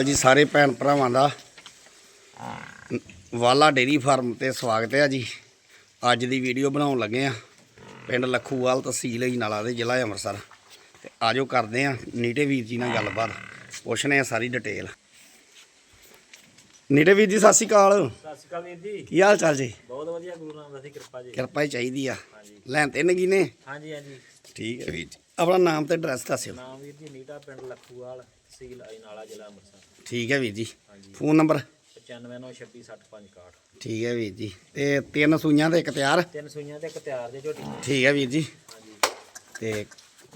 ਹਾਲ ਜੀ ਸਾਰੇ ਭੈਣ ਭਰਾਵਾਂ ਦਾ। ਵਾਲਾ ਡੇਰੀ ਫਾਰਮ ਤੇ ਸਵਾਗਤ ਹੈ ਜੀ। ਅੱਜ ਦੀ ਵੀਡੀਓ ਬਣਾਉਣ ਲੱਗੇ ਆ ਪਿੰਡ ਲੱਖੂਵਾਲ ਤਹਿਸੀਲ ਅਜਨਾਲਾ ਦੇ ਜ਼ਿਲ੍ਹਾ ਅੰਮ੍ਰਿਤਸਰ। ਤੇ ਆਜੋ ਕਰਦੇ ਆ ਨੀਟੇ ਵੀਰ ਜੀ ਨਾਲ ਗੱਲਬਾਤ। ਪੁੱਛਣੇ ਆ ਸਾਰੀ ਡਿਟੇਲ ਨੀਟੇ ਵੀਰ ਜੀ ਸਤਿ ਸ਼੍ਰੀ ਅਕਾਲ। ਸਤਿ ਸ਼੍ਰੀ ਅਕਾਲ ਵੀਰ ਜੀ। ਕੀ ਹਾਲ ਚਾਲ ਜੀ? ਬਹੁਤ ਵਧੀਆ ਗੁਰੂ ਨਾਨਕ ਦੀ ਕਿਰਪਾ ਜੀ। ਕਿਰਪਾ ਹੀ ਚਾਹੀਦੀ ਆ। ਲੈਣ ਤੇ ਨਗੀ ਨੇ ਹਾਂਜੀ ਹਾਂਜੀ। ਠੀਕ ਹੈ ਵੀਰ ਜੀ। ਆਪਣਾ ਨਾਮ ਤੇ ਐਡਰੈਸ ਦੱਸਿਓ। ਨਾਮ ਵੀਰ ਜੀ ਨੀਟਾ ਪਿੰਡ ਲੱਖੂਵਾਲ ਤਹਿਸੀਲ ਅਜਨਾਲਾ ਜ਼ਿਲ੍ਹਾ ਅੰਮ੍ਰਿਤਸਰ। ਠੀਕ ਹੈ ਵੀਰ ਜੀ। Phone number? 9596266561 ਠੀਕ ਹੈ ਵੀਰ ਜੀ। ਤੇ ਤਿੰਨ ਸੂਈਆਂ ਤੇ ਇੱਕ ਤਿਆਰ? ਤਿੰਨ ਸੂਈਆਂ ਤੇ ਇੱਕ ਤਿਆਰ ਦੇ ਝੋਟੀ। ਠੀਕ ਹੈ ਵੀਰ ਜੀ। ਤੇ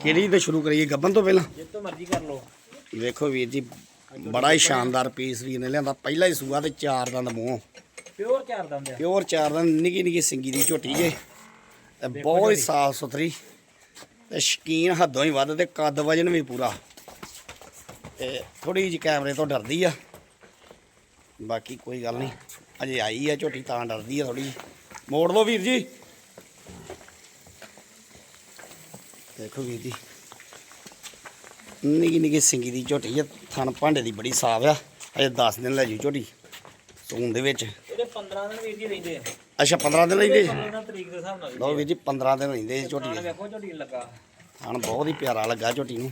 ਕਿਹੜੀ ਤੋਂ ਸ਼ੁਰੂ ਕਰੀਏ? ਗੱਬਨ ਤੋਂ ਪਹਿਲਾਂ? ਜਿੱਤੋਂ ਮਰਜ਼ੀ ਕਰ ਲਓ। ਵੇਖੋ ਵੀਰ ਜੀ ਬੜਾ ਹੀ ਸ਼ਾਨਦਾਰ ਪੀਸ ਵੀਰ ਨੇ ਲਿਆਂਦਾ। ਪਹਿਲਾ ਹੀ ਸੂਆ ਤੇ ਚਾਰ ਦੰਦ ਮੂੰਹ। ਪਿਓਰ ਚਾਰ ਦੰਦ ਆ। ਪਿਓਰ ਚਾਰ ਦੰਦ ਨਿੱਕੀ ਨਿੱਕੀ ਸਿੰਗੀ ਦੀ ਝੋਟੀ ਜੇ। ਤੇ ਬਹੁਤ ਹੀ ਸਾਫ਼ ਸੁਥਰੀ। ਤੇ ਸ਼ਕੀਨ ਹੱਦੋਂ ਹੀ ਵੱਧ ਤੇ ਕੱਦ ਵਜਨ ਵੀ ਪੂਰਾ। ਤੇ ਥੋੜੀ ਜਿਹੀ ਕੈਮਰੇ ਤੋਂ ਡਰਦੀ ਆ। ਬਾਕੀ ਕੋਈ ਗੱਲ ਨਹੀਂ ਅਜੇ ਆਈ ਆ ਝੋਟੀ ਤਾਂ ਡਰਦੀ ਆ ਥੋੜੀ ਮੋੜ ਲਓ ਵੀਰ ਜੀ। ਦੇਖੋ ਵੀਰ ਜੀ ਨਿੱਕੀ ਨਿੱਕੀ ਸਿੰਗੀ ਦੀ ਝੋਟੀ ਆ ਥਣ ਭਾਂਡੇ ਦੀ ਬੜੀ ਸਾਫ਼ ਆ। ਅਜੇ 10 ਦਿਨ ਲੈ ਜੂ ਝੋਟੀ ਸੂਣ ਦੇ ਵਿੱਚ। ਇਹਦੇ 15 ਦਿਨ ਵੀਰ ਜੀ ਰਹਿੰਦੇ ਆ। ਅੱਛਾ 15 ਦਿਨ ਲੈਂਦੇ 15 ਤਰੀਕ ਦੇ ਹਿਸਾਬ ਨਾਲ। ਲਓ ਵੀਰ ਜੀ 15 ਦਿਨ ਰਹਿੰਦੇ ਝੋਟੀ ਨਾਲ ਦੇ ਵੇਖੋ ਝੋਟੀ ਲੱਗਾ। ਹਣ ਬਹੁਤ ਹੀ ਪਿਆਰਾ ਲੱਗਾ ਝੋਟੀ ਨੂੰ।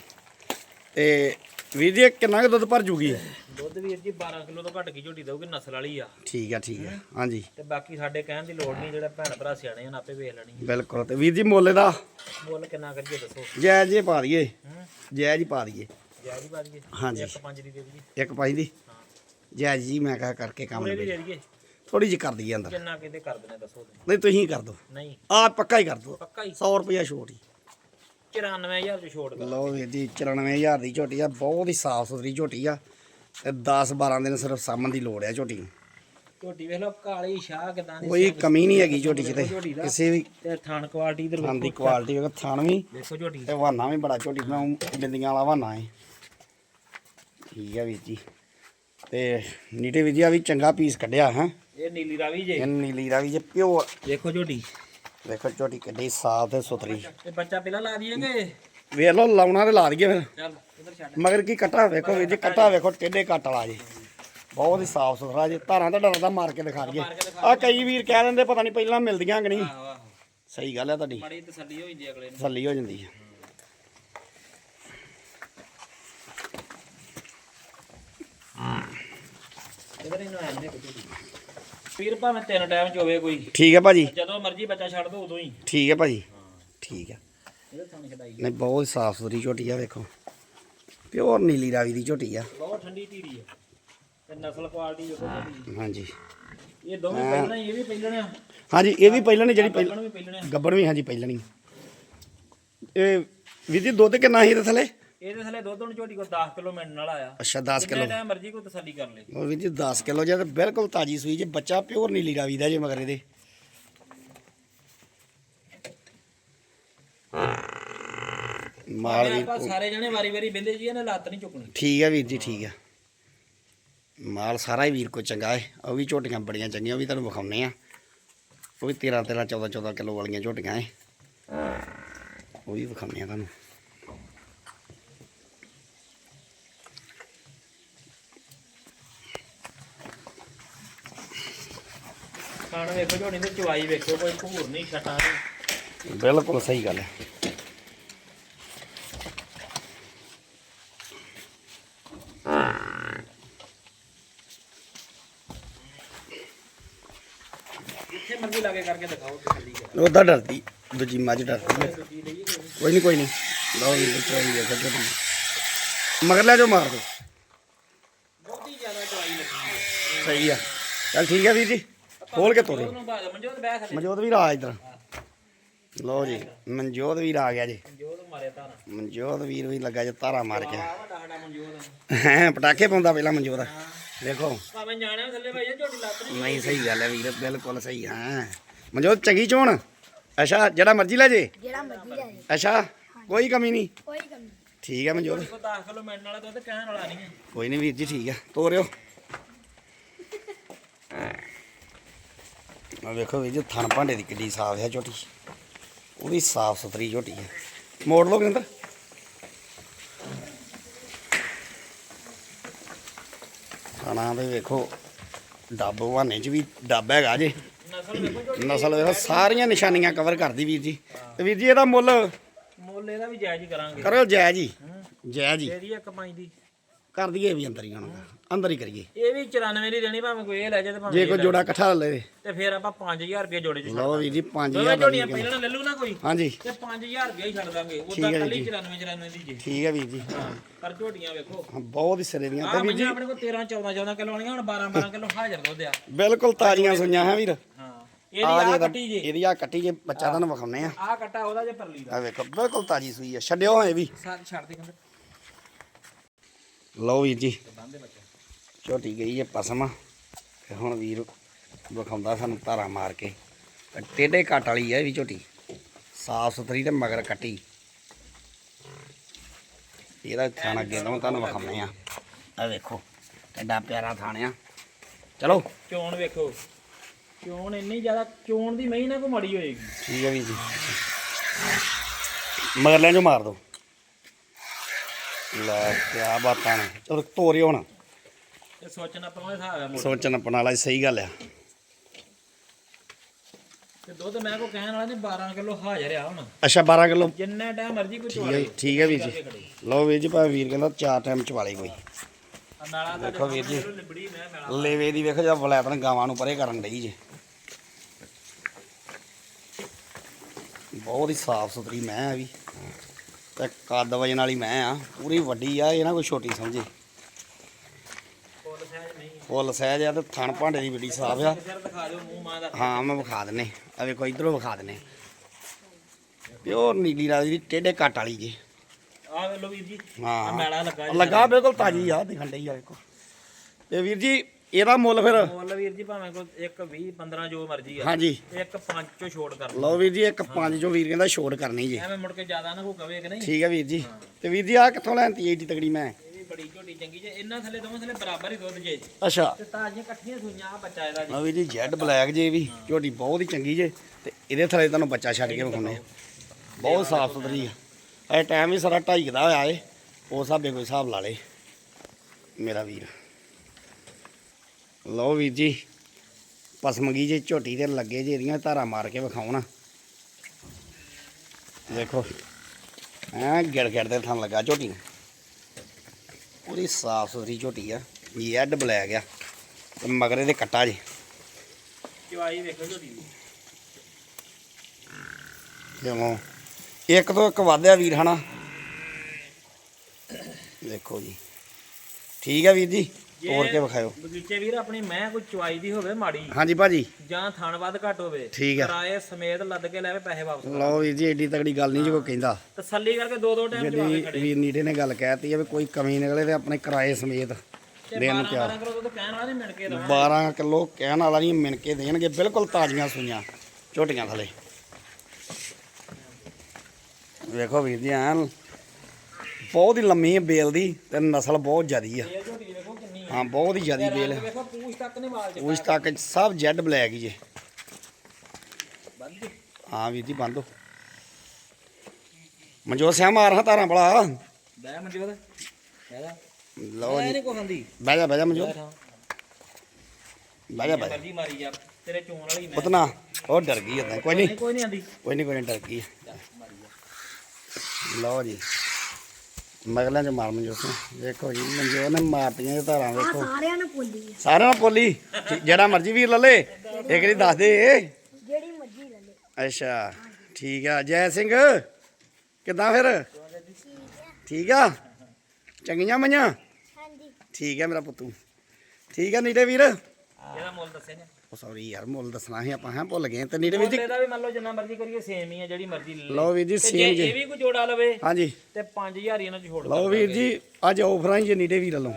ਤੇ ਵੀਰ ਜੀ ਇਹ ਕਿੰਨਾ ਕੁ ਦੁੱਧ ਭਰ ਜੂਗੀ? ਦੁੱਧ ਵੀਰ ਜੀ 12 ਕਿਲੋ ਤੋਂ ਘੱਟ ਕੀ ਝੋਟੀ ਦਊਗੀ ਨਸਲ ਵਾਲੀ ਆ। ਠੀਕ ਆ ਠੀਕ ਆ। ਹਾਂਜੀ। ਤੇ ਬਾਕੀ ਸਾਡੇ ਕਹਿਣ ਦੀ ਲੋੜ ਨਹੀਂ ਜਿਹੜਾ ਭੈਣ ਭਰਾ ਸਿਆਣੇ ਹਨ ਆਪੇ ਵੇਖ ਲੈਣੀ ਬਿਲਕੁਲ। ਤੇ ਵੀਰ ਜੀ ਮੁੱਲ ਦਾ ਮੁੱਲ ਕਿੰਨਾ ਕਰੀਏ ਦੱਸੋ? ਜਾਇਜ਼ ਜੇ ਪਾ ਦਈਏ। ਜਾਇਜ਼ ਹੀ ਪਾ ਦਈਏ। ਜਾਇਜ਼ ਹੀ ਪਾ ਦਈਏ? ਹਾਂਜੀ। ਇੱਕ ਪੰਜ ਦੀ ਦੇ ਦਈਏ। ਇੱਕ ਪਾਈ ਦੀ? ਹਾਂ। ਜਾਇਜ਼ ਜੀ ਮੈਂ ਕਹਾ ਕਰਕੇ ਕੰਮ ਥੋੜੀ ਜਿਹੀ ਕਰ ਦਈਏ ਅੰਦਰ। ਕਿੰਨਾ ਕਿਤੇ ਕਰ ਦਨੇ ਦੱਸੋ। ਨਹੀਂ ਤੁਸੀਂ ਕਰ ਦਿਓ। ਨਹੀਂ। ਆ ਪੱਕਾ ਹੀ ਕਰ ਦਿਓ। ਪੱਕਾ ਹੀ। 100 ਰੁਪਇਆ ਛੋਟ ਹੀ। 94000 ਚ ਛੋੜ ਕਰ ਲਓ ਵੀਰ ਜੀ 94000 ਦੀ ਝੋਟੀ ਆ ਬਹੁਤ ਹੀ ਸਾਫ਼ ਸੁਥਰੀ ਝੋਟੀ ਆ ਤੇ 10 12 ਦਿਨ ਸਿਰਫ ਸਾਂਭਣ ਦੀ ਲੋੜ ਆ ਝੋਟੀ ਨੂੰ। ਝੋਟੀ ਵੇਖ ਲਓ ਕਾਲੀ ਸ਼ਾਹ ਕਿਦਾਂ ਦੀ ਕੋਈ ਕਮੀ ਨਹੀਂ ਹੈਗੀ ਝੋਟੀ 'ਚ ਤੇ ਦਾ। ਕਿਸੇ ਵੀ ਤੇ ਥਣ ਕੁਆਲਿਟੀ ਇਧਰ ਥਣ ਦੀ ਕੁਆਲਿਟੀ ਵੇਖੋ ਥਣ ਵੀ ਦੇਖੋ ਝੋਟੀ ਤੇ ਵਾਨਾ ਵੀ ਬੜਾ ਝੋਟੀ ਦਾ ਬਿੰਦੀਆਂ ਵਾਲਾ ਵਾਨਾ ਹੈ ਠੀਕ ਆ ਵੀਰ ਜੀ। ਤੇ ਨੀਟੇ ਵੀਰ ਜੀ ਆ ਵੀ ਚੰਗਾ ਪੀਸ ਕੱਢਿਆ ਹੈ। ਇਹ ਨੀਲੀ ਰਾਵੀ ਜੇ। ਇਹ ਨੀਲੀ ਦਾ ਵੀ ਜੇ ਪਿਓ ਦੇਖੋ ਝੋਟੀ। ਵੇਖੋ ਝੋਟੀ ਕਿੱਡੀ ਸਾਫ਼ ਤੇ ਸੁਥਰੀ। ਤੇ ਬੱਚਾ ਪਹਿਲਾਂ ਲਾ ਦਈਏਗੇ ਵੇਖ ਲਓ ਲਾਉਣਾ ਤੇ ਲਾ ਦਈਏ ਫਿਰ। ਚੱਲ ਇਧਰ ਛੱਡ। ਮਗਰ ਕੀ ਕੱਟਾ ਵੇਖੋ ਵੀਰ ਜੀ ਕੱਟਾ ਵੇਖੋ ਟੇਢੇ ਕੱਟ ਵਾਲਾ ਜੀ। ਬਹੁਤ ਹੀ ਸਾਫ਼ ਸੁਥਰਾ ਜੀ। ਧਾਰਾਂ ਤਾਂ ਡਰਦਾ ਮਾਰ ਕੇ ਦਿਖਾ ਦਈਏ। ਆ ਕਈ ਵੀਰ ਕਹਿ ਦਿੰਦੇ ਪਤਾ ਨਹੀਂ ਪਹਿਲਾਂ ਮਿਲਦੀਆਂ ਕਿ ਨਹੀਂ। ਆਹੋ ਆਹੋ। ਸਹੀ ਗੱਲ ਹੈ ਤੁਹਾਡੀ। ਮਾੜੀ ਤਸੱਲੀ ਹੋ ਜਾਂਦੀ ਅਗਲੇ ਨੂੰ। ਤਸੱਲੀ ਹੋ ਜਾਂਦੀ ਹੈ। ਇਧਰ ਇਹਨੂੰ ਐਂ ਦੇ ਵੀਰ ਭਾਵੇਂ ਤਿੰਨ ਟਾਈਮ ਚ ਹੋਵੇ ਕੋਈ। ਠੀਕ ਹੈ ਭਾਜੀ। ਜਦੋਂ ਮਰਜ਼ੀ ਬੱਚਾ ਛੱਡ ਦੋ ਉਦੋਂ ਹੀ। ਠੀਕ ਹੈ ਭਾਜੀ। ਠੀਕ ਹੈ ਇਹਦਾ ਥਣ ਛਡਾਈ ਨਹੀਂ ਬਹੁਤ ਸਾਫ਼ ਸੁਥਰੀ ਝੋਟੀ ਆ ਵੇਖੋ। ਪਿਓਰ ਨੀਲੀ ਰਾਵੀ ਦੀ ਝੋਟੀ ਆ। ਬਹੁਤ ਠੰਡੀ ਧੀਰੀ ਆ। ਤੇ ਨਸਲ ਕੁਆਲਿਟੀ ਝੋਟੀ ਦੀ। ਹਾਂਜੀ। ਇਹ ਦੋਵੇਂ ਪਹਿਲਾਂ ਹੀ ਇਹ ਵੀ ਪਹਿਲਣ ਆ। ਹਾਂਜੀ ਇਹ ਵੀ ਪਹਿਲਾਂ ਨਹੀਂ ਜਿਹੜੀ ਪਹਿਲਾਂ ਪਹਿਲਣ ਵੀ ਪਹਿਲਣ ਗੱਬੜ ਵੀ ਹਾਂਜੀ ਪਹਿਲਾਂ ਨਹੀਂ ਇਹ ਜੀ ਦੁੱਧ ਕਿੰਨਾ ਸੀ ਇਹਦੇ ਥੱਲੇ? ਇਹਦੇ ਥੱਲੇ ਦੁੱਧ ਹੁਣ ਝੋਟੀ ਕੋ 10 ਕਿਲੋ ਮਿਲਣ ਵਾਲਾ ਆ। ਅੱਛਾ 10 ਕਿਲੋ। ਜਿੰਨੇ ਮਰਜ਼ੀ ਕੋਈ ਤਸੱਲੀ ਕਰ ਲੇ। ਉਹ ਵੀਰ ਜੀ 10 ਕਿਲੋ ਜੇ ਬਿਲਕੁਲ ਤਾਜੀ ਸੂਈ ਜੇ ਬੱਚਾ ਪਿਓਰ ਨੀਲੀ ਰਾਵੀ ਦਾ ਜੇ ਮਗਰ ਇਹਦੇ। ਮਾਲ ਵੀ ਆਪਾਂ ਸਾਰੇ ਜਣੇ ਵਾਰੀ ਵਾਰੀ ਬਿੰਦੇ ਜੀ ਇਹਨੇ ਲੱਤ ਨਹੀਂ ਚੁੱਕਣੀ। ਠੀਕ ਹੈ ਵੀਰ ਜੀ ਠੀਕ ਹੈ ਮਾਲ ਸਾਰਾ ਹੀ ਵੀਰ ਕੋ ਚੰਗਾ ਹੈ ਉਹ ਵੀ ਝੋਟੀਆਂ ਬੜੀਆਂ ਚੰਗੀਆਂ ਉਹ ਵੀ ਤੁਹਾਨੂੰ ਵਿਖਾਉਨੇ ਆ। ਉਹ ਵੀ 13 13 14 14 ਕਿਲੋ ਵਾਲੀਆਂ ਝੋਟੀਆਂ ਹੈ ਉਹ ਵੀ ਵਿਖਾਉਨੇ ਆ ਤੁਹਾਨੂੰ। ਖਾਣ ਵੇਖੋ ਝੋਟੀ ਤੇ ਚਵਾਈ ਵੇਖੋ ਕੋਈ ਘੂਰ ਨਹੀਂ ਛਟਾ ਨਹੀਂ ਬਿਲਕੁਲ ਸਹੀ ਗੱਲ ਹੈ। ਜਿੱਥੇ ਮਰਜ਼ੀ ਲਾਗੇ ਕਰਕੇ ਦਿਖਾਓ ਤਸੱਲੀ ਕਰ ਉਹਦਾ ਡਰਦੀ ਦੂਜੀ ਮੱਝ ਡਰਦੀ ਹੈ। ਦੂਜੀ ਲਈਏ ਕੋਈ ਕੋਈ ਨਹੀਂ ਕੋਈ ਨਹੀਂ। ਲਓ ਜੀ ਚੋਈ ਵੇਖੋ ਝੋਟੀ ਮਗਰ ਲੈ ਜਾਓ ਮਾਰ ਦੋ ਬਹੁਤੀ ਜ਼ਿਆਦਾ ਚਵਾਈ ਲੱਗੀ ਹੈ। ਸਹੀ ਆ। ਚੱਲ ਠੀਕ ਹੈ ਵੀਰ ਜੀ। ਖੋਲ ਕੇ ਤੋਰੇ। ਮਨਜੋਤ ਬਹਿ ਥੱਲੇ ਮਨਜੋਤ ਵੀਰ ਆ ਇਧਰ। ਲਓ ਜੀ ਮਨਜੋਤ ਵੀਰ ਆ ਗਿਆ ਜੀ। ਮਨਜੋਤ ਮਾਰੇ ਤਾਰਾ। ਮਨਜੋਤ ਵੀਰ ਵੀ ਲੱਗਾ ਜੇ ਤਾਰਾ ਮਾਰ ਕੇ। ਵੱਡਾ ਸਾਡਾ ਮਨਜੋਤ। ਹੈਂ ਪਟਾਕੇ ਪਾਉਂਦਾ ਪਹਿਲਾਂ ਮਨਜੋਤ। ਦੇਖੋ। ਭਾਵੇਂ ਜਾਣਿਆ ਥੱਲੇ ਭਾਈ ਇਹ ਝੋਟੀ ਲੱਤ ਨਹੀਂ ਸਹੀ ਗੱਲ ਹੈ ਵੀਰ ਬਿਲਕੁਲ ਸਹੀ ਹਾਂ। ਮਨਜੋਤ ਚੰਗੀ ਚੋਣ। ਅੱਛਾ ਜਿਹੜਾ ਮਰਜ਼ੀ ਲੈ ਜੇ। ਜਿਹੜਾ ਮਰਜ਼ੀ ਲੈ ਜਾਓ ਅੱਛਾ ਕੋਈ ਕਮੀ ਨਹੀਂ। ਕੋਈ ਕਮੀ ਨਹੀਂ। ਠੀਕ ਹੈ ਮਨਜੋਤ। ਕੋ 10 ਕਿਲੋ ਮਿਲਣ ਵਾਲਾ ਦੁੱਧ ਕਹਿਣ ਵਾਲਾ ਨਹੀਂ ਹੈ। ਕੋਈ ਨਹੀਂ ਵੀਰ ਜੀ ਠੀਕ ਹੈ। ਤੋਰਿਓ। ਆ ਵੇਖੋ ਵੀਰ ਜੀ ਥਣ ਭਾਂਡੇ ਦੀ ਕਿੱਡੀ ਸਾਫ਼ ਹੈ ਝੋਟੀ। ਉਹ ਵੀ ਸਾਫ਼ ਸੁਥਰੀ ਝੋਟੀ ਹੈ। ਮੋੜ ਲਓ ਕਿੰਦਰ। ਥਣਾ ਤੇ ਵੇਖੋ ਡੱਬ ਬਹਾਨੇ ਚ ਵੀ ਡੱਬ ਹੈਗਾ ਜੇ। ਨਸਲ ਵੇਖੋ ਸਾਰੀਆਂ ਨਿਸ਼ਾਨੀਆਂ ਕਵਰ ਕਰਦੀ ਵੀਰ ਜੀ। ਤੇ ਵੀਰ ਜੀ ਇਹਦਾ ਮੁੱਲ ਮੁੱਲ ਇਹਦਾ ਵੀ ਜਾਇਜ਼ ਹੀ ਕਰਾਂਗੇ। ਕਰੋ ਜੈ ਜੀ ਹੂੰ। ਜੈ ਤੇਰੀ ਇੱਕ ਪੰਜ ਦੀ। ਕਰ ਦਈਏ ਵੀ ਅੰਦਰ ਹੀ ਹੁਣ ਅੰਦਰ ਹੀ ਕਰੀਏ। ਇਹ ਵੀ 94 ਦੀ ਦੇਣੀ ਭਾਵੇਂ ਕੋਈ ਇਹ ਲੈ ਜਾਏ ਤੇ ਭਾਵੇਂ ਜੇ ਕੋਈ ਜੋੜਾ ਇਕੱਠਾ ਲੈ ਲੇ ਜਾਏ। ਤੇ ਫਿਰ ਆਪਾਂ 5000 ਰੁਪਏ ਜੋੜੇ ਚ ਛੱਡ ਲਓ ਵੀਰ ਜੀ ਦੋਵੇਂ 5000 ਦਾ ਝੋਟੀਆਂ ਵੀਰ ਪਹਿਲਾਂ ਲੈ ਲੂ ਨਾ ਕੋਈ। ਹਾਂਜੀ। ਤੇ 5000 ਰੁਪਏ ਹੀ ਛੱਡ ਦਾਂਗੇ। ਠੀਕ ਹੈ ਕੱਲੀ ਜੀ। 94 94 ਦੀ ਜੇ। ਠੀਕ ਹੈ ਵੀਰ ਜੀ। ਪਰ ਝੋਟੀਆਂ ਵੇਖੋ। ਹਾਂ, ਬਹੁਤ ਹੀ ਸਿਰੇ ਦੀਆਂ। ਆ ਤੇ ਵੀਰ ਜੀ ਮਈਆਂ ਆਪਣੇ ਕੋਲ 13 14 14 ਕਿਲੋ ਵਾਲੀਆਂ ਹੁਣ 12 12 ਕਿਲੋ ਹਾਜ਼ਰ ਦੁੱਧ ਆ। ਬਿਲਕੁਲ ਤਾਜ਼ੀਆਂ ਸੁਈਆਂ ਹੈ ਵੀਰ। ਹਾਂ ਇਹਦੀ ਆ ਆ ਜੇ ਕੱਟੀ ਜੇ। ਇਹਦੀ ਆ ਕੱਟੀ ਜੇ ਬੱਚਾ ਤੁਹਾਨੂੰ ਵਿਖਾਉਨੇ ਆ। ਆ ਕੱਟਾ ਉਹਦਾ ਜੇ ਪਰਲੀ ਦਾ। ਆ ਵੇਖੋ ਬਿਲਕੁਲ ਤਾਜ਼ੀ ਸੂਈ ਆ। ਛੱਡਿਓ ਹੋਏ ਵੀ। ਸਾਰ ਛੱਡ ਦੇ ਕਹਿੰਦੇ। ਲਓ ਵੀਰ ਜੀ। ਝੋਟੀ ਗਈ ਹੈ ਪਸਮ। ਤੇ ਹੁਣ ਵੀਰ ਵਿਖਾਉਂਦਾ ਸਾਨੂੰ ਧਾਰਾ ਮਾਰ ਕੇ। ਟੇਢੇ ਕੱਟ ਵਾਲੀ ਹੈ ਇਹ ਵੀ ਝੋਟੀ। ਸਾਫ਼ ਸੁਥਰੀ ਤੇ ਮਗਰ ਕੱਟੀ। ਇਹਦਾ ਥਾਣ ਅੱਗੇ ਤੋਂ ਤੁਹਾਨੂੰ ਵਿਖਾਉਂਦੇ ਆ। ਆ ਵੇਖੋ ਕਿੱਡਾ ਪਿਆਰਾ ਥਾਣ ਆ। ਚਲੋ। ਚੋਣ ਵੇਖੋ। ਚੋਣ ਇੰਨੀ ਜ਼ਿਆਦਾ ਚੋਣ ਦੀ ਮਹੀਂ ਨਾ ਕੋ ਮੜੀ ਹੋਏਗੀ। ਠੀਕ ਹੈ ਵੀਰ ਜੀ। ਮਗਰਲਿਆਂ ਚੋਂ ਮਾਰ ਦੋ ਲੈ ਕਿਆ ਬਾਤਾਂ ਨੇ। ਚਲੋ ਤੋਰਿਓ ਹੁਣ। ਤੇ ਸੋਚਣਾ ਸੋਚਣ ਆਪਣ ਵਾਲਾ ਸਹੀ ਗੱਲ ਆ। ਤੇ ਦੁੱਧ ਮੈਂ ਕੋ ਕਹਿਣ ਵਾਲਾ ਨੇ 12 ਕਿਲੋ ਹਾਜ਼ਰ ਆ ਹੁਣ। ਅੱਛਾ 12 ਕਿਲੋ। ਜਿੰਨਾ ਟਾਈਮ ਮਰਜ਼ੀ ਕੋਈ ਠੀਕ ਹੈ ਠੀਕ ਹੈ ਵੀਰ ਜੀ। ਲਓ ਵੀਰ ਜੀ ਭਾਵੇਂ ਵੀਰ ਕਹਿੰਦਾ ਚਾਰ ਟਾਈਮ ਚਵਾਲੇ ਕੋਈ। ਆ ਨਾਲਾ ਦਾ ਦੇਖੋ ਵੀਰ ਜੀ। ਲਿਬੜੀ ਮੈਂ ਲੇਵੇ ਦੀ ਵੇਖੋ ਜਾਂ ਵਲੈਤਨ ਗਾਵਾਂ ਨੂੰ ਪਰੇ ਕਰਨ ਡਈ ਜੇ। ਬਹੁਤ ਹੀ ਸਾਫ਼ ਸੁਥਰੀ ਮੈਂ ਆ ਵੀ। ਤੇ ਕੱਦ ਵਜਨ ਵਾਲੀ ਮੈਂ ਆ ਪੂਰੀ ਵੱਡੀ ਆ ਇਹ ਨਾ ਕੋਈ ਛੋਟੀ ਸਮਝੇ। ਫੁੱਲ ਸਾਈਜ਼ ਨਹੀਂ ਫੁੱਲ ਸਹਿਜ ਆ ਤੇ ਥਣ ਭਾਂਡੇ ਦੀ ਵੱਡੀ ਸਾਫ਼ ਆ। ਹਾਂ ਮੈਂ ਵਿਖਾ ਦਿੰਨੇ ਆ। ਵੇਖੋ ਇਧਰੋਂ ਵਿਖਾ ਦਿੰਨੇ ਪਿਓਰ ਨੀਲੀ ਰਾਜ ਦੀ ਟੇਢੇ ਕੱਟ ਵਾਲੀ ਜੇ। ਆ ਵੇ ਲੋ ਵੀਰ ਜੀ। ਹਾਂ। ਮੈਲਾ ਲੱਗਾ ਬਿਲਕੁਲ ਤਾਜੀ ਆ ਦਿਖਣ ਡਈ ਆ ਵੇਖੋ। ਤੇ ਵੀਰ ਜੀ ਇਹਦਾ ਮੁੱਲ ਫਿਰ? ਮੁੱਲ ਵੀਰ ਜੀ ਭਾਵੇਂ ਕੋ 1 20 15 ਜੋ ਮਰਜ਼ੀ ਆ। ਹਾਂਜੀ। ਇੱਕ ਪੰਜ ਚੋਂ ਛੋੜ ਕਰ ਲਓ ਵੀਰ ਜੀ ਇੱਕ ਪੰਜ ਜੋ ਵੀਰ ਕਹਿੰਦਾ ਛੋਟ ਕਰਨੀ ਜੀ। ਐਵੇਂ ਮੁੜ ਕੇ ਜ਼ਿਆਦਾ ਨਾ ਕੋ ਕਵੇ ਕਿ ਨਹੀਂ। ਠੀਕ ਹੈ ਵੀਰ ਜੀ। ਤੇ ਵੀਰ ਜੀ ਆ ਕਿੱਥੋਂ ਲੈਣਤੀ ਏਡੀ ਤਗੜੀ ਮੈਂ? ਇਹ ਵੀ ਬੜੀ ਝੋਟੀ ਚੰਗੀ ਜੇ। ਇਹਨਾਂ ਥੱਲੇ ਦੋਵਾਂ ਥੱਲੇ ਬਰਾਬਰ ਹੀ ਦੁੱਧ ਜੇ। ਅੱਛਾ। ਤੇ ਤਾਜ਼ੀਆਂ ਇਕੱਠੀਆਂ ਸੂਈਆਂ ਆ ਬੱਚਾ ਇਹਦਾ ਜੀ। ਆ ਵੀਰ ਜੀ ਜੈਡ ਬਲੈਕ ਜੇ ਵੀ। ਝੋਟੀ ਬਹੁਤ ਹੀ ਚੰਗੀ ਜੇ। ਤੇ ਇਹਦੇ ਥੱਲੇ ਤੁਹਾਨੂੰ ਬੱਚਾ ਛੱਡ ਕੇ ਵਿਖਾਉਂਦੇ ਆ ਬਹੁਤ ਸਾਫ਼ ਸੁਥਰੀ ਆ। ਇਹ ਟਾਈਮ ਵੀ ਸਾਰਾ ਢਾਈ ਦਾ ਹੋਇਆ ਏ। ਉਸ ਹਿਸਾਬੇ ਕੋਈ ਹਿਸਾਬ ਲਾ ਲੇ। ਮੇਰਾ ਵੀਰ। ਲਓ ਵੀਰ ਜੀ ਪਸਮਗੀ ਜੇ ਝੋਟੀ ਤੇ ਲੱਗੇ ਜੇ ਇਹਦੀਆਂ ਧਾਰਾ ਮਾਰ ਕੇ ਵਿਖਾਉਣ। ਦੇਖੋ ਐ ਗਿੜ ਗਿੜ ਦੇ ਥਾਂ ਲੱਗਾ ਝੋਟੀ ਨੂੰ। ਪੂਰੀ ਸਾਫ਼ ਸੁਥਰੀ ਝੋਟੀ ਆ ਜੈਡ ਬਲੈਕ ਆ ਤੇ ਮਗਰੇ ਦੇ ਕੱਟਾ ਜੇ। ਚਵਾਈ ਵੇਖੋ ਝੋਟੀ ਦੀ। ਜਿਵੇਂ ਇੱਕ ਤੋਂ ਇੱਕ ਵਾਧਿਆ ਵੀਰ ਹਨਾ। ਦੇਖੋ ਜੀ। ਠੀਕ ਹੈ ਵੀਰ ਜੀ? ਤੋੜ ਕੇ ਵਿਖਾਇਓ। ਬਗੀਚੇ ਵੀਰ ਆਪਣੀ ਮੈਂ ਕੋਈ ਚਵਾਈ ਦੀ ਹੋਵੇ ਮਾੜੀ ਹਾਂਜੀ ਭਾਜੀ। ਜਾਂ ਥਣ ਵੱਧ ਘੱਟ ਹੋਵੇ ਠੀਕ ਆ। ਕਿਰਾਏ ਸਮੇਤ ਲੱਦ ਕੇ ਲੈਵੇ ਪੈਸੇ ਵਾਪਸ ਲਓ ਵੀਰ ਜੀ ਏਡੀ ਤਗੜੀ ਗੱਲ ਨਹੀਂ ਜੋ ਕੋਈ ਕਹਿੰਦਾ। ਤਸੱਲੀ ਕਰਕੇ ਦੋ ਦੋ ਟਾਈਮ ਚਵਾ ਕੇ ਖੜੇ। ਵੀਰ ਨੀਟੇ ਨੇ ਗੱਲ ਕਹਿਤੀ ਆ ਵੀ ਕੋਈ ਕਮੀ ਨਿਕਲੇ ਤੇ ਆਪਣੇ ਕਿਰਾਏ ਸਮੇਤ ਦੇਣ ਨੂੰ 12 ਤਿਆਰ। 12 ਕਿਲੋ ਦੁੱਧ ਕਹਿਣ ਵਾਲਾ ਨਹੀਂ ਮਿਣ ਕੇ ਦਵਾਂ 12 ਕਿਲੋ ਕਹਿਣ ਵਾਲਾ ਨਹੀਂ ਮਿਣ ਕੇ ਦੇਣਗੇ। ਬਿਲਕੁਲ ਤਾਜ਼ੀਆਂ ਸੂਈਆਂ ਝੋਟੀਆਂ ਥਲੇ। ਵੇਖੋ ਵੀਰ ਜੀ ਐਨ ਬਹੁਤ ਹੀ ਲੰਮੀ ਹੈ ਬੇਲ ਦੀ ਤੇ ਨਸਲ ਬਹੁਤ ਜ਼ਿਆਦੀ ਆ ਇਹ ਝੋਟੀ ਵੇਖੋ ਕਿੰਨੀ ਆ ਹਾਂ ਬਹੁਤ ਹੀ ਜ਼ਿਆਦੀ ਬੇਲ ਵੇਖੋ ਪੂਛ ਤੱਕ ਉਸ ਤੱਕ ਸਭ ਜੈਡ ਬਲੈਕ ਹੀ ਬੰਦ ਹਾਂ ਵੀਰ ਜੀ ਬੰਦੋ ਮਨਜੋਤ ਸਿੰਘ ਮਾਰ ਹਾਂ ਤਾਰਾਂ ਬਲਾ ਬੈ ਮਨਜੋਤ। ਲਓ ਇਹ ਜੀ। ਨਹੀਂ ਕੋ ਖਾਂਦੀ ਬਹਿ ਜਾ ਬਹਿ ਜਾ ਮਨਜੋਤ। ਬਹਿ ਜਾ। ਬਹਿ ਜਾ ਮਰਜ਼ੀ ਮਾਰੀ ਜਾ ਤੇਰੇ ਚੋਣ ਵਾਲੀ ਮੈਂ। ਪਤਨਾ ਉਹ ਡਰ ਗਈ ਓਦਾਂ ਕੋਈ ਨਹੀਂ। ਕੋਈ ਨਹੀਂ ਆਂਦੀ। ਕੋਈ ਨਹੀਂ ਕੋਈ ਨਹੀਂ ਡਰ ਗਈ। ਲਓ ਜੀ। ਮਗਲਾਂ ਚ ਮਾਰ ਮਨਜੋਤ ਸਿੰਘ ਵੇਖੋ ਜੀ ਮਨਜੋਤ ਨੇ ਮਾਰਤੀਆਂ ਇਹ ਧਾਰਾਂ ਵੇਖੋ ਸਾਰਿਆਂ ਨੂੰ ਪੁੱਲੀ ਆ। ਸਾਰਿਆਂ ਨੂੰ ਪੋਲੀ? ਜਿਹੜਾ ਮਰਜ਼ੀ ਵੀਰ ਲੱਲੇ ਇੱਕ ਵਾਰੀ ਦੱਸ ਦੇ। ਜਿਹੜੀ ਮਰਜ਼ੀ ਲੈ ਲੈ। ਅੱਛਾ ਠੀਕ ਆ। ਜੈ ਸਿੰਘ ਕਿੱਦਾਂ ਫਿਰ? ਠੀਕ ਆ? ਚੰਗੀਆਂ ਮਈਆਂ? ਹਾਂਜੀ। ਠੀਕ ਆ ਮੇਰਾ ਪੁੱਤੂ। ਠੀਕ ਆ ਨੀਟੇ ਵੀਰ? ਇਹਦਾ ਮੁੱਲ ਦੱਸੇ ਨੇ ਉਹ ਸੌਰੀ ਯਾਰ ਮੁੱਲ ਦੱਸਣਾ ਸੀ ਆਪਾਂ ਹਾਂ ਭੁੱਲ ਗਏ ਤੇ ਨੀਟੇ ਵੀਰ ਜੀ ਇਹਦਾ ਵੀ ਮੰਨ ਲਓ ਜਿੰਨਾ ਮਰਜ਼ੀ ਕਰੀਏ ਸੇਮ ਹੀ ਆ ਜਿਹੜੀ ਮਰਜ਼ੀ ਲੈ ਲਓ ਵੀਰ ਜੀ ਸੇਮ ਜੀ ਇਹ ਵੀ ਕੋਈ ਜੋੜਾ ਲਵੇ ਹਾਂਜੀ। ਤੇ 5000 ਹੀ ਇਹਨਾਂ ਚ ਛੋੜ ਲਓ ਵੀਰ ਜੀ ਅੱਜ ਆਫਰਾਂ ਹੀ ਜੇ ਨੀਟੇ ਵੀਰ ਵੱਲੋਂ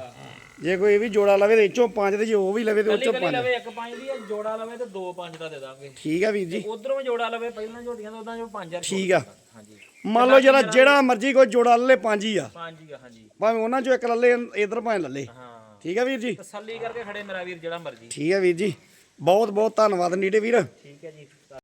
ਜੇ ਕੋਈ ਇਹ ਵੀ ਜੋੜਾ ਲਵੇ ਤੇ ਇੱਚੋਂ ਪੰਜ ਤੇ ਜੇ ਉਹ ਵੀ ਲਵੇ ਤੇ ਉੱਚੋਂ ਕੱਲੀ ਪੰਜ। ਲਵੇ ਇੱਕ ਪੰਜ ਦੀ ਆ, ਜੋੜਾ ਲਵੇ ਤੇ ਦੋ ਪੰਜ ਦਾ ਦੇ ਦਾਂਗੇ। ਠੀਕ ਆ ਵੀਰ ਜੀ। ਉਧਰੋਂ ਜੋੜਾ ਲਵੇ ਪਹਿਲਾਂ ਝੋਟੀਆਂ ਤੋਂ ਉਦਾਂ ਜੋ 5000 ਠੀਕ ਆ। ਹਾਂਜੀ। ਮੰਨ ਲਓ ਜਿਹੜਾ ਜਿਹੜਾ ਮਰਜ਼ੀ ਕੋਈ ਜੋੜਾ ਲੱਲੇ ਪੰਜ ਹੀ ਆ। ਪੰਜ ਹੀ ਆ ਹਾਂਜੀ। ਭਾਵੇਂ ਉਹਨਾਂ ਚੋਂ ਇੱਕ ਲੱਲੇ ਇਧਰ ਭਾਵੇਂ ਲੱਲੇ ਹਾਂ। ਠੀਕ ਆ ਵੀਰ ਜੀ? ਤਸੱਲੀ ਕਰਕੇ ਖੜੇ ਮੇਰਾ ਵੀਰ ਜਿਹੜਾ ਮਰਜ਼ੀ। ਠੀਕ ਆ ਵੀਰ ਜੀ। ਬਹੁਤ ਬਹੁਤ ਧੰਨਵਾਦ ਨੀਟੇ ਵੀਰ। ਠੀਕ ਹੈ ਜੀ।